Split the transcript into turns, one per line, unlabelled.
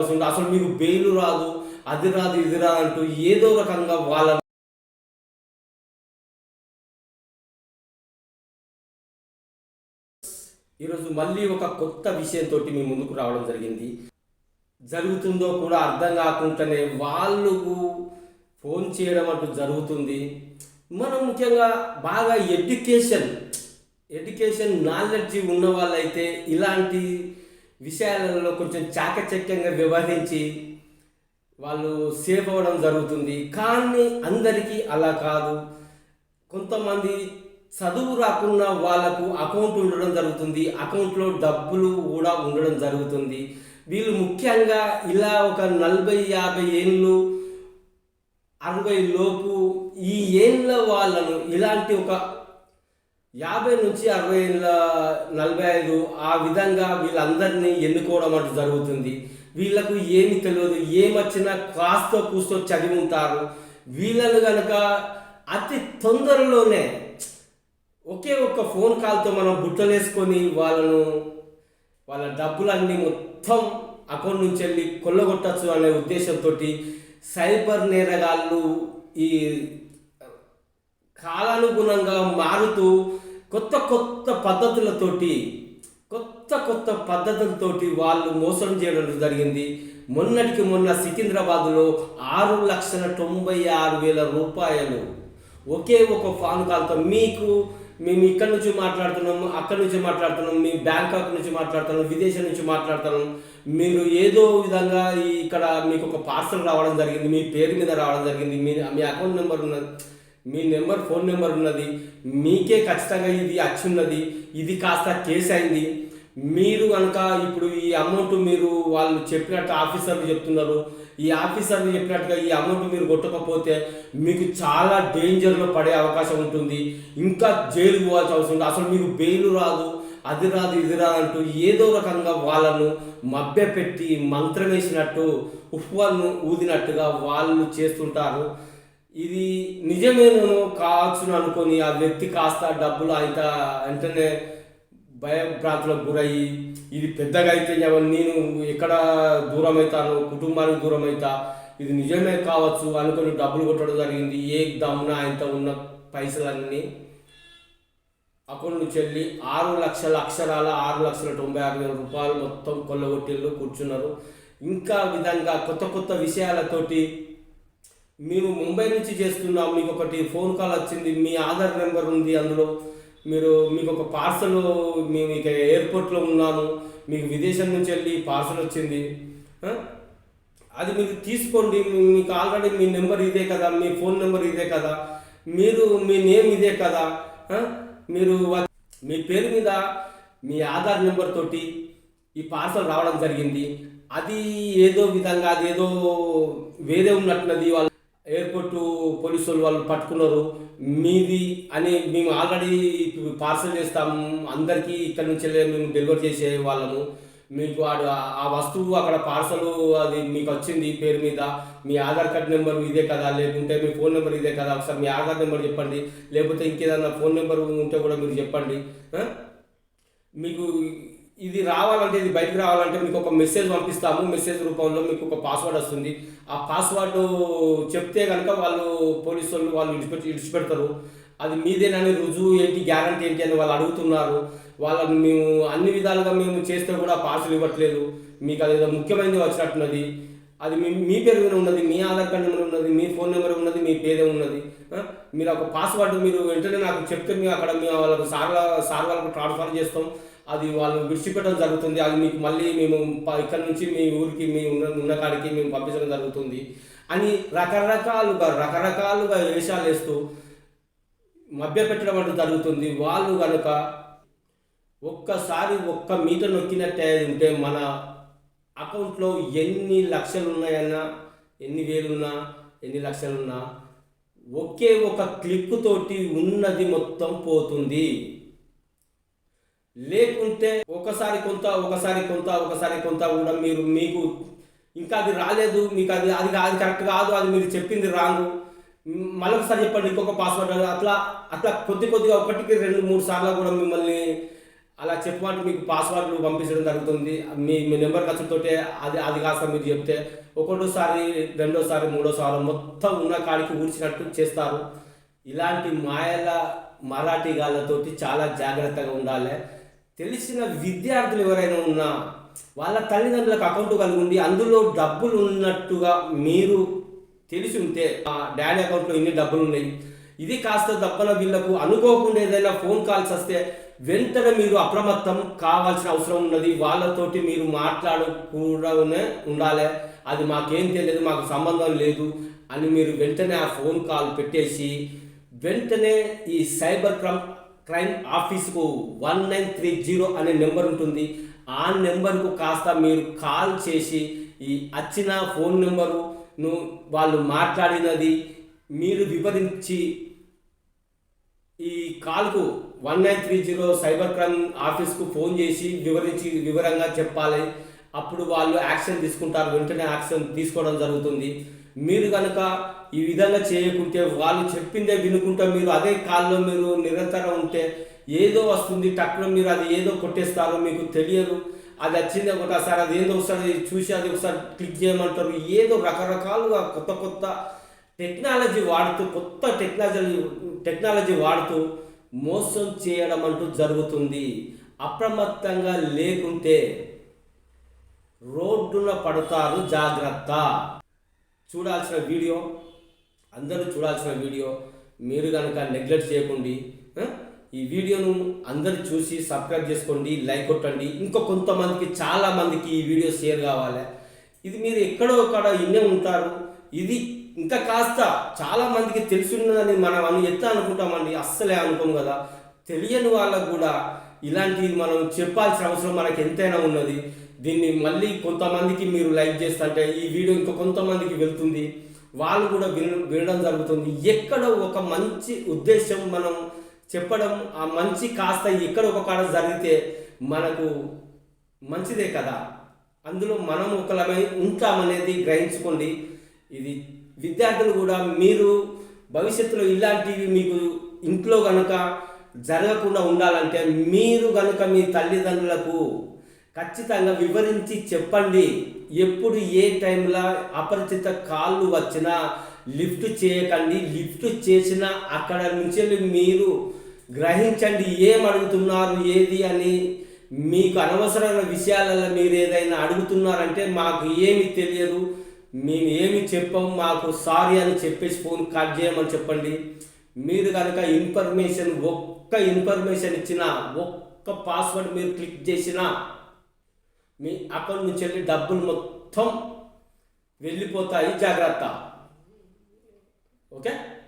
అసలు మీకు బెయిల్ రాదు అది రాదు ఇది రాదు అంటూ ఏదో రకంగా వాళ్ళ ఈరోజు మళ్ళీ ఒక కొత్త విషయంతో మీ ముందుకు రావడం జరిగింది. జరుగుతుందో కూడా అర్థం కాకుండానే వాళ్ళు ఫోన్ చేయడం అంటూ జరుగుతుంది. మనం ముఖ్యంగా బాగా ఎడ్యుకేషన్ ఎడ్యుకేషన్ నాలెడ్జ్ ఉన్న వాళ్ళైతే ఇలాంటి విషయాలలో కొంచెం చాకచక్యంగా వ్యవహరించి వాళ్ళు సేఫ్ అవ్వడం జరుగుతుంది. కానీ అందరికీ అలా కాదు. కొంతమంది చదువు రాకున్న వాళ్ళకు అకౌంట్ ఉండడం జరుగుతుంది. అకౌంట్లో డబ్బులు కూడా ఉండడం జరుగుతుంది. వీళ్ళు ముఖ్యంగా ఇలా ఒక నలభై యాభై ఏళ్ళు అరవై లోపు ఈ ఏళ్ళ వాళ్ళను ఇలాంటి ఒక యాభై నుంచి అరవై ఏళ్ళ నలభై ఐదు ఆ విధంగా వీళ్ళందరినీ ఎన్నుకోవడం అంటూ జరుగుతుంది. వీళ్ళకు ఏమి తెలియదు. ఏమొచ్చినా కాస్తో కూస్తో చదివి ఉంటారు. వీళ్ళను కనుక అతి తొందరలోనే ఒకే ఒక్క ఫోన్ కాల్తో మనం బుట్టలేసుకొని వాళ్ళను వాళ్ళ డబ్బులన్నీ మొత్తం అకౌంట్ నుంచి వెళ్ళి కొల్లగొట్టచ్చు అనే ఉద్దేశంతో సైబర్ నేరగాళ్ళు ఈ కాలానుగుణంగా మారుతూ కొత్త కొత్త పద్ధతులతోటి కొత్త కొత్త పద్ధతులతోటి వాళ్ళు మోసం చేయడం జరిగింది. మొన్నటికి మొన్న సికింద్రాబాద్లో ఆరు లక్షల తొంభై ఆరు వేల రూపాయలు ఒకే ఒక ఫోన్ కాల్తో మీకు మేము ఇక్కడ నుంచి మాట్లాడుతున్నాము అక్కడి నుంచి మాట్లాడుతున్నాం మీ బ్యాంకాక్ నుంచి మాట్లాడుతున్నాం విదేశం నుంచి మాట్లాడుతున్నాం. మీరు ఏదో విధంగా ఇక్కడ మీకు ఒక పార్సల్ రావడం జరిగింది మీ పేరు మీద రావడం జరిగింది మీ మీ అకౌంట్ నెంబర్ ఉన్నది మీ నెంబర్ ఫోన్ నెంబర్ ఉన్నది. మీకే ఖచ్చితంగా ఇది వచ్చి ఉన్నది. ఇది కాస్త కేసు అయింది. మీరు కనుక ఇప్పుడు ఈ అమౌంట్ మీరు వాళ్ళు చెప్పినట్టు ఆఫీసర్లు చెప్తున్నారు. ఈ ఆఫీసర్లు చెప్పినట్టుగా ఈ అమౌంట్ మీరు కొట్టకపోతే మీకు చాలా డేంజర్లో పడే అవకాశం ఉంటుంది. ఇంకా జైలు పోవాల్సిన అవసరం ఉంది. అసలు మీకు బెయిల్ రాదు అది రాదు ఇది రాదు అంటూ ఏదో రకంగా వాళ్ళను మభ్యపెట్టి మంత్రం వేసినట్టు ఉప్వాలను ఊదినట్టుగా వాళ్ళు చేస్తుంటారు. ఇది నిజమేనో కావచ్చు అనుకొని ఆ వ్యక్తి కాస్త డబ్బులు ఆయన వెంటనే భయభ్రాంతులకు గురయ్యి ఇది పెద్దగా అయితే నేను ఎక్కడ దూరం అవుతాను కుటుంబానికి దూరం అవుతా ఇది నిజమే కావచ్చు అనుకొని డబ్బులు కొట్టడం జరిగింది. ఏ దమ్మున ఆయనతో ఉన్న పైసలన్నీ అకౌంట్ నుంచి వెళ్ళి ఆరు లక్షల అక్షరాల ఆరు లక్షల తొంభై ఆరు వేల రూపాయలు మొత్తం కొల్లగొట్టిళ్ళు కూర్చున్నారు. ఇంకా విధంగా కొత్త కొత్త విషయాలతోటి మేము ముంబై నుంచి చేస్తున్నాం మీకు ఒకటి ఫోన్ కాల్ వచ్చింది మీ ఆధార్ నెంబర్ ఉంది అందులో. మీరు మీకు ఒక పార్సల్ మేము ఇక ఎయిర్పోర్ట్లో ఉన్నాము మీకు విదేశం నుంచి వెళ్ళి పార్సల్ వచ్చింది అది మీరు తీసుకోండి మీకు ఆల్రెడీ మీ నెంబర్ ఇదే కదా మీ ఫోన్ నెంబర్ ఇదే కదా మీరు మీ నేమ్ ఇదే కదా మీరు మీ పేరు మీద మీ ఆధార్ నెంబర్ తోటి ఈ పార్సల్ రావడం జరిగింది. అది ఏదో విధంగా అది ఏదో వేరే ఉన్నట్టున్నది వాళ్ళు ఎయిర్పోర్ట్ పోలీసు వాళ్ళు వాళ్ళు పట్టుకున్నారు. మీది అని మేము ఆల్రెడీ పార్సల్ చేస్తాము. అందరికీ ఇక్కడ నుంచి మేము డెలివరీ చేసే వాళ్ళము. మీకు ఆడు ఆ- వస్తువు అక్కడ పార్సల్ అది మీకు వచ్చింది పేరు మీద. మీ ఆధార్ కార్డ్ నెంబర్ ఇదే కదా. లేకుంటే మీ ఫోన్ నెంబర్ ఇదే కదా. ఒకసారి మీ ఆధార్ నెంబర్ చెప్పండి. లేకపోతే ఇంకేదన్నా ఫోన్ నెంబర్ ఉంటే కూడా మీరు చెప్పండి. మీకు ఇది రావాలంటే ఇది బయటకు రావాలంటే మీకు ఒక మెసేజ్ పంపిస్తాము. మెసేజ్ రూపంలో మీకు ఒక పాస్వర్డ్ వస్తుంది. ఆ పాస్వర్డ్ చెప్తే కనుక వాళ్ళు పోలీసు వాళ్ళు వాళ్ళు ఇడిచిపెట్టి ఇడిచిపెడతారు. అది మీదేనని రుజువు ఏంటి గ్యారంటీ ఏంటి అని వాళ్ళు అడుగుతున్నారు. వాళ్ళని మేము అన్ని విధాలుగా మేము చేస్తే కూడా పార్సల్ ఇవ్వట్లేదు. మీకు అది ఏదో ముఖ్యమైనది వచ్చినట్టున్నది. అది మీ మీ పేరు మీద ఉన్నది మీ ఆధార్ కార్డు నెంబర్ ఉన్నది మీ ఫోన్ నెంబర్ ఉన్నది మీ పేరే ఉన్నది. మీరు ఒక పాస్వర్డ్ మీరు వెంటనే నాకు చెప్తే మేము అక్కడ మేము వాళ్ళకు సార్ సార్ వాళ్ళకు ట్రాన్స్ఫర్ చేస్తాం. అది వాళ్ళు విడిచిపెట్టడం జరుగుతుంది. అది మీకు మళ్ళీ మేము ఇక్కడ నుంచి మీ ఊరికి మీ ఉన్న ఉన్న కాడికి మేము పంపించడం జరుగుతుంది అని రకరకాలుగా రకరకాలుగా వేషాలు వేస్తూ మభ్యపెట్టడం అంటూ జరుగుతుంది. వాళ్ళు కనుక ఒక్కసారి ఒక్క మీటర్ నొక్కినట్టే ఉంటే మన అకౌంట్లో ఎన్ని లక్షలు ఉన్నాయన్నా ఎన్ని వేలున్నా ఎన్ని లక్షలున్నా ఒకే ఒక క్లిక్ తోటి ఉన్నది మొత్తం పోతుంది. లేకుంటే ఒకసారి కొంత ఒకసారి కొంత ఒకసారి కొంత కూడా మీరు మీకు ఇంకా అది రాలేదు మీకు అది అది అది కరెక్ట్ కాదు అది మీరు చెప్పింది రాంగ్. మళ్ళొకసారి చెప్పండి ఇంకొక పాస్వర్డ్ అట్లా అట్లా కొద్ది కొద్దిగా ఒకటికి రెండు మూడు సార్లు కూడా మిమ్మల్ని అలా చెప్పమంటే మీకు పాస్వర్డ్లు పంపించడం జరుగుతుంది. మీ మీ నెంబర్ ఖర్చుతోటే అది అది కాస్త మీరు చెప్తే. ఒకటోసారి రెండోసారి మూడోసారి మొత్తం ఉన్న కాడికి ఊడ్చినట్టు చేస్తారు. ఇలాంటి మాయల మరాఠీ గాళ్ళతోటి చాలా జాగ్రత్తగా ఉండాలి. తెలిసిన విద్యార్థులు ఎవరైనా ఉన్నా వాళ్ళ తల్లిదండ్రులకు అకౌంట్ కలిగి ఉండి అందులో డబ్బులు ఉన్నట్టుగా మీరు తెలిసి ఉంటే ఆ డాడీ అకౌంట్లో ఇన్ని డబ్బులు ఉన్నాయి. ఇది కాస్త దప్పన వీళ్ళకు అనుకోకుండా ఏదైనా ఫోన్ కాల్స్ వస్తే వెంటనే మీరు అప్రమత్తం కావాల్సిన అవసరం ఉన్నది. వాళ్ళతోటి మీరు మాట్లాడకూడనే ఉండాలి. అది మాకేం తెలియదు మాకు సంబంధం లేదు అని మీరు వెంటనే ఆ ఫోన్ కాల్ పెట్టేసి వెంటనే ఈ సైబర్ క్రైమ్ క్రైమ్ ఆఫీస్కు వన్ నైన్ త్రీ జీరో అనే నెంబర్ ఉంటుంది. ఆ నెంబర్కు కాస్త మీరు కాల్ చేసి ఈ వచ్చిన ఫోన్ నెంబరును వాళ్ళు మాట్లాడినది మీరు వివరించి ఈ కాల్కు one nine three zero cyber crime ఆఫీస్కు ఫోన్ చేసి వివరించి వివరంగా చెప్పాలి. అప్పుడు వాళ్ళు యాక్షన్ తీసుకుంటారు. వెంటనే యాక్షన్ తీసుకోవడం జరుగుతుంది. మీరు కనుక ఈ విధంగా చేయకుంటే వాళ్ళు చెప్పిందే వినుకుంటా మీరు అదే కాల్లో మీరు నిరంతరం ఉంటే ఏదో వస్తుంది టక్కున మీరు అది ఏదో కొట్టేస్తారు మీకు తెలియదు. అది వచ్చింది ఒకసారి అది ఏదో ఒకసారి చూసి అది ఒకసారి క్లిక్ చేయమంటారు. ఏదో రకరకాలుగా కొత్త కొత్త టెక్నాలజీ వాడుతూ కొత్త టెక్నాలజీ టెక్నాలజీ వాడుతూ మోసం చేయడం అంటూ జరుగుతుంది. అప్రమత్తంగా లేకుంటే రోడ్డున పడతారు జాగ్రత్త. చూడాల్సిన వీడియో అందరూ చూడాల్సిన వీడియో మీరు కనుక నెగ్లెక్ట్ చేయకండి ఈ వీడియోను అందరు చూసి సబ్స్క్రైబ్ చేసుకోండి లైక్ కొట్టండి. ఇంకా కొంతమందికి చాలా మందికి ఈ వీడియో షేర్ కావాలి. ఇది మీరు ఎక్కడో అక్కడ ఇన్నే ఉంటారు. ఇది ఇంకా కాస్త చాలా మందికి తెలుసున్నదని మనం అని ఎత్త అనుకుంటామండి? అస్సలే అనుకోం కదా. తెలియని వాళ్ళకు కూడా ఇలాంటివి మనం చెప్పాల్సిన అవసరం మనకి ఎంతైనా ఉన్నది. దీన్ని మళ్ళీ కొంతమందికి మీరు లైక్ చేస్తుంటే ఈ వీడియో ఇంకా కొంతమందికి వెళ్తుంది వాళ్ళు కూడా విన వినడం జరుగుతుంది. ఎక్కడో ఒక మంచి ఉద్దేశం మనం చెప్పడం ఆ మంచి కాస్త ఎక్కడ ఒక కాడ జరిగితే మనకు మంచిదే కదా. అందులో మనం ఒకలమై ఉంటామనేది గ్రహించుకోండి. ఇది విద్యార్థులు కూడా మీరు భవిష్యత్తులో ఇలాంటివి మీకు ఇంట్లో కనుక జరగకుండా ఉండాలంటే మీరు కనుక మీ తల్లిదండ్రులకు ఖచ్చితంగా వివరించి చెప్పండి. ఎప్పుడు ఏ టైంలో అపరిచిత కాళ్ళు వచ్చినా లిఫ్ట్ చేయకండి. లిఫ్ట్ చేసినా అక్కడ నుంచి మీరు గ్రహించండి. ఏం అడుగుతున్నారు ఏది అని మీకు అనవసరమైన విషయాలలో మీరు ఏదైనా అడుగుతున్నారంటే మాకు ఏమి తెలియదు. మేము ఏమి చెప్పాం మాకు సారీ అని చెప్పేసి ఫోన్ కట్ చేయమని చెప్పండి. మీరు కనుక ఇన్ఫర్మేషన్ ఒక్క ఇన్ఫర్మేషన్ ఇచ్చిన ఒక్క పాస్వర్డ్ మీరు క్లిక్ చేసినా మీ అకౌంట్ నుంచి వెళ్ళి డబ్బులు మొత్తం వెళ్ళిపోతాయి. జాగ్రత్త. ఓకే?